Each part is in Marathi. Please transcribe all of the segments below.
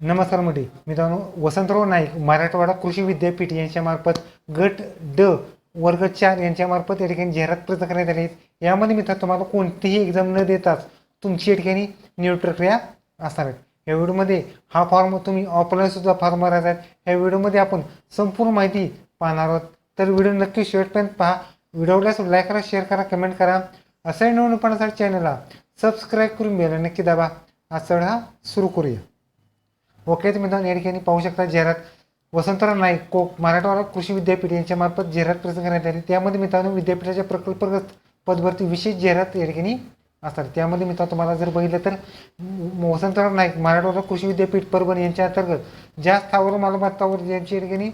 नमस्कार मंडळी मित्रांनो वसंतराव नाईक मराठवाडा कृषी विद्यापीठ यांच्यामार्फत गट ड वर्ग चार यांच्यामार्फत या ठिकाणी जाहिरात प्रसिद्ध करण्यात आली आहे. यामध्ये मित्र तुम्हाला कोणतीही एक्झाम न देताच तुमची या ठिकाणी निवड प्रक्रिया असणार आहे. या व्हिडिओमध्ये हा फॉर्म तुम्ही ऑफलाईनसुद्धा फॉर्म भरायचा आहे या व्हिडिओमध्ये आपण संपूर्ण माहिती पाहणार आहोत. तर व्हिडिओ नक्की शेवटपर्यंत पहा. व्हिडिओला लाईक करा शेअर करा कमेंट करा. असं नवीन पाहण्यासाठी चॅनलला सबस्क्राईब करून बेल नक्की दाबा. आज चढा सुरू करूया. ओकेच तर मित्रांनो या ठिकाणी पाहू शकता जाहिरात. वसंतराव नाईक कोक मराठवाडा कृषी विद्यापीठ यांच्यामार्फत जाहिरात प्रसिद्ध करण्यात आली. त्यामध्ये मित्रांनो विद्यापीठाच्या प्रकल्पग्रस्त पदभरती विशेष जाहिरात या ठिकाणी असतात. त्यामध्ये मित्रांनो तुम्हाला जर बघितलं तर वसंतराव नाईक मराठवाडा कृषी विद्यापीठ परभणी यांच्या अंतर्गत ज्या स्थावर मालमत्तावर ज्यांची या ठिकाणी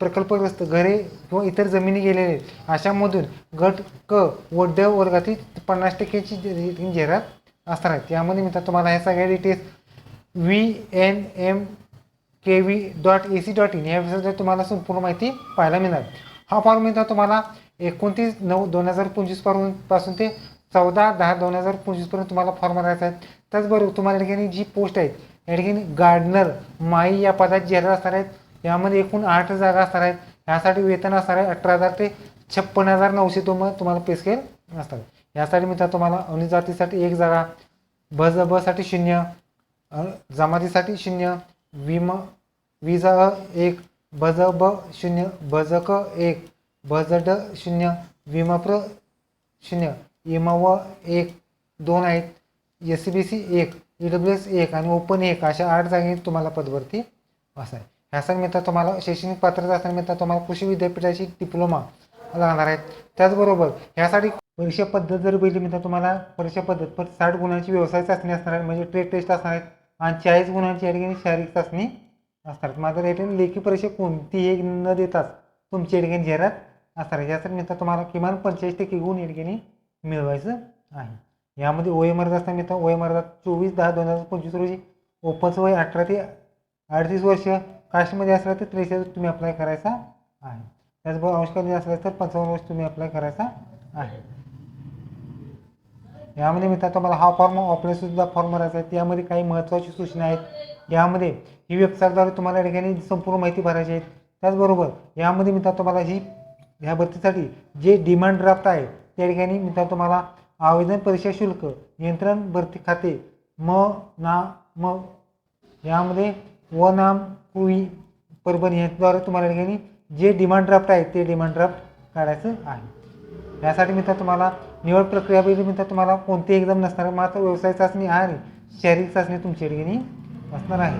प्रकल्पग्रस्त घरे किंवा इतर जमिनी गेलेले आहेत, अशामधून गट क व ड वर्गातील पन्नास टक्क्याची जाहिरात असणार आहे. त्यामध्ये मित्रांनो तुम्हाला ह्या सगळ्या details V N M K V dot A C dot in या वेबसाईटवर तुम्हाला संपूर्ण माहिती पाहायला मिळणार. हा फॉर्म मिळतो तुम्हाला एकोणतीस नऊ दोन हजार पंचवीसपासून ते चौदा दहा दोन हजार पंचवीसपर्यंत तुम्हाला फॉर्म भरायचा आहे. त्याचबरोबर तुम्हाला या ठिकाणी जी पोस्ट आहेत या ठिकाणी गार्डनर माई या पदात जाहिरात असणार आहेत यामध्ये एकूण आठ जागा असणार आहेत. यासाठी वेतन असणार आहे अठरा हजार ते छप्पन हजार नऊशे तुम तुम्हाला पे स्केल असतात यासाठी मित्र तुम्हाला अनुजातीसाठी एक जागा ब ज बसाठी शून्य जमातीसाठी शून्य विम विजा अ एक बज ब शून्य भजक एक बज ड शून्य विमप्र शून्य इम व एक दोन आहेत. एस सी बी सी एक ई डब्ल्यू एस एक आणि ओपन एक अशा आठ जागी तुम्हाला पदवरती असं आहे ह्यासाठी तुम्हाला शैक्षणिक पात्रता असताना तुम्हाला कृषी विद्यापीठाची डिप्लोमा लागणार आहेत. त्याचबरोबर ह्यासाठी परीक्षा पद्धत जर बघितली मित्र तुम्हाला परीक्षा पद्धत पण साठ गुणांची व्यवसाय चाचणी असणार आहे म्हणजे ट्रेड टेस्ट असणार आहेत. चाळीस गुणांची या ठिकाणी शारीरिक चाचणी असणार. मात्र या ठिकाणी लेखी परीक्षा कोणतीही न देताच तुमच्या ठिकाणी जाहिरात असणार. आहे यासाठी मित्र तुम्हाला किमान पंचेचाळीस टक्के गुण या ठिकाणी मिळवायचं आहे. यामध्ये ओ एम अर्ज असताना मित्र. एम अर्जात चोवीस दहा दोन हजार पंचवीस रोजी ओपनचं वय अठरा ते अडतीस वर्ष कास्टमध्ये असलं तर त्रेचाळीस तुम्ही अप्लाय करायचा आहे. त्याचबरोबर अंशकालीन असलं तर पंचावन्न वर्ष तुम्ही अप्लाय करायचा आहे. यामध्ये मित्र तुम्हाला हा फॉर्म ऑफलाईनसुद्धा फॉर्म भरायचा आहे. त्यामध्ये काही महत्त्वाची सूचना आहेत. यामध्ये ही वेबसाईटद्वारे तुम्हाला या ठिकाणी संपूर्ण माहिती भरायची आहे. त्याचबरोबर यामध्ये मित्र तुम्हाला ही ह्या भरतीसाठी जे डिमांड ड्राफ्ट आहे त्या ठिकाणी मित्र तुम्हाला आवेदन परीक्षा शुल्क नियंत्रण भरती खाते म ना म यामध्ये व नाम कुई परभणी यांच्याद्वारे तुम्हाला या ठिकाणी जे डिमांड ड्राफ्ट आहे ते डिमांड ड्राफ्ट काढायचं आहे. यासाठी मित्र तुम्हाला निवड प्रक्रिया पहिली मित्र तुम्हाला कोणती एक्झाम नसणार मात्र व्यवसाय चाचणी आणि शारीरिक चाचणी तुमची या ठिकाणी असणार आहे.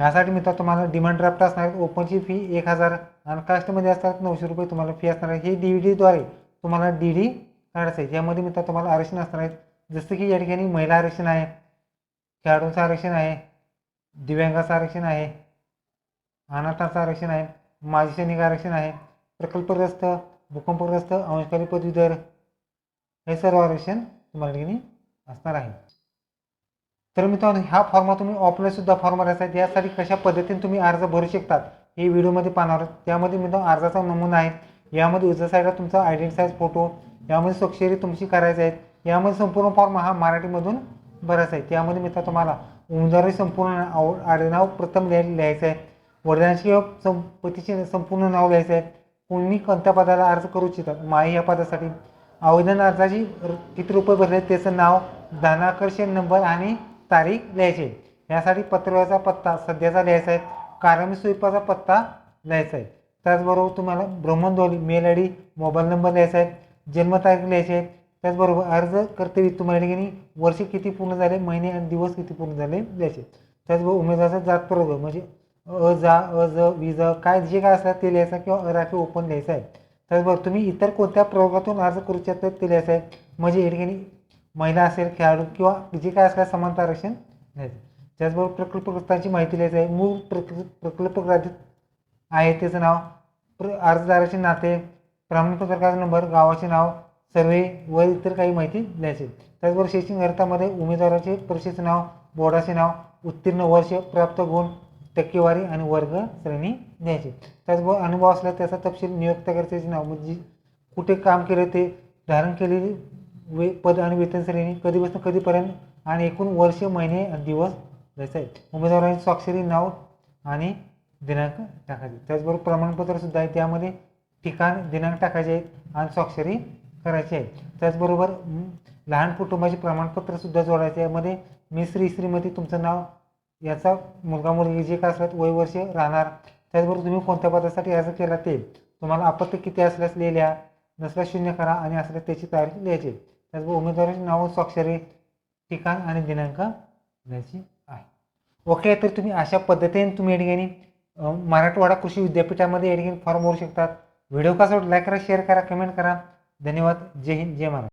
यासाठी मित्र तुम्हाला डिमांड ड्राफ्ट असणार आहे ओपनची फी एक हजार आणि कास्टमध्ये असतात नऊशे रुपये तुम्हाला फी असणार आहे. हे डी व्ही डीद्वारे तुम्हाला डी डी काढायचं आहे. यामध्ये मित्र तुम्हाला आरक्षण असणार आहे. जसं की या ठिकाणी महिला आरक्षण आहे खेळाडूंचं आरक्षण आहे दिव्यांगाचं आरक्षण आहे अनाथाचं आरक्षण आहे माजी सैनिक आरक्षण आहे प्रकल्पग्रस्त भूकंपग्रस्त अंशकारी पदवीधर हे सर्व आरक्षण तुम्हाला ठिकाणी असणार आहे. तर मित्रांनो ह्या फॉर्मात तुम्ही ऑफलाईन सुद्धा फॉर्म भरायचा आहे. यासाठी कशा पद्धतीने तुम्ही अर्ज भरू शकतात हे व्हिडिओमध्ये पाहणार त्यामध्ये मित्रांनो अर्जाचा नमुना आहे. यामध्ये उजव्या साईडला तुमचा आयडेंटी साईज फोटो यामध्ये स्वाक्षरी तुमची करायची आहेत यामध्ये संपूर्ण फॉर्म हा मराठीमधून भरायचा आहे. त्यामध्ये मित्र तुम्हाला उमेदवारी संपूर्ण आव आडनाव प्रथम लिहाय लिहायचं आहे. वडिलांचे किंवा पतीचे संपूर्ण नाव लिहायचं आहे. कोणी कोणत्या पदाला अर्ज करू इच्छितात? माही या पदासाठी. आवेदन अर्जाची किती रुपये भरले त्याचं नाव धनाकर्षण नंबर आणि तारीख लिहायची आहे. यासाठी पत्रव्याचा पत्ता सध्याचा लिहायचा आहे. कायमी स्वरूपाचा पत्ता लिहायचा आहे. त्याचबरोबर तुम्हाला भ्रमणध्वनी mail I D mobile number लिहायचा आहे. जन्मतारीख लिहायची आहे. त्याचबरोबर अर्ज कर्तव्य तुम्हाला ठिकाणी वर्ष किती पूर्ण झाले महिने आणि दिवस किती पूर्ण झाले लिहायचे त्याचबरोबर उमेदवाराचा जात प्रवर्ग म्हणजे अ जा अ ज वि ज काय जे काय असतात ते लिहायचं किंवा अराखीव ओपन लिहायचं आहे. त्याचबरोबर तुम्ही इतर कोणत्या प्रवर्गातून अर्ज करू इच्छितात ते लिहायचं आहे. म्हणजे या ठिकाणी महिला असेल खेळाडू किंवा जे काय असल्या समानता आरक्षण लिहायचं. त्याचबरोबर प्रकल्पग्रस्तांची माहिती लिहायची आहे. मूळ प्रकल्प प्रकल्पग्राधित आहे त्याचं नाव प्र अर्जदाराचे नाते प्रमाणपत्रकाचा नंबर गावाचे नाव सर्वे व इतर काही माहिती लिहायची त्याचबरोबर शैक्षणिक अर्थामध्ये उमेदवाराचे परीक्षेचं नाव बोर्डाचे नाव उत्तीर्ण वर्ष प्राप्त गुण टक्केवारी आणि वर्ग श्रेणी द्यायची त्याचबरोबर अनुभव असला त्याचा तपशील नियोक्ताकर्त्याचे नाव. म्हणजे कुठे काम केले ते धारण केलेली वे पद आणि वेतन श्रेणी कधीपासून कधीपर्यंत आणि एकूण वर्ष महिने दिवस द्यायचं आहे उमेदवारांची स्वाक्षरी नाव आणि दिनांक टाकायचे. त्याचबरोबर प्रमाणपत्र सुद्धा आहे. त्यामध्ये ठिकाण दिनांक टाकायचे आहेत आणि स्वाक्षरी करायची आहे त्याचबरोबर लहान कुटुंबाचे प्रमाणपत्र सुद्धा जोडायचे यामध्ये मी श्री श्रीमती तुमचं नाव याचा मुलगा मुलगी जे काय असतात वय वर्ष राहणार त्याचबरोबर तुम्ही कोणत्या पदासाठी अर्ज केला ते तुम्हाला आपत्ती किती असल्यास लिहिल्या नसल्यास शून्य करा आणि असल्यास त्याची तारीख लिहायची. त्याचबरोबर उमेदवाराची नाव स्वाक्षरी ठिकाण आणि दिनांक द्यायची आहे. ओके तर तुम्ही अशा पद्धतीने तुम्ही या ठिकाणी मराठवाडा कृषी विद्यापीठामध्ये या ठिकाणी फॉर्म भरू शकतात. व्हिडिओ कसा लाईक करा शेअर करा कमेंट करा. धन्यवाद. जय हिंद जय महाराज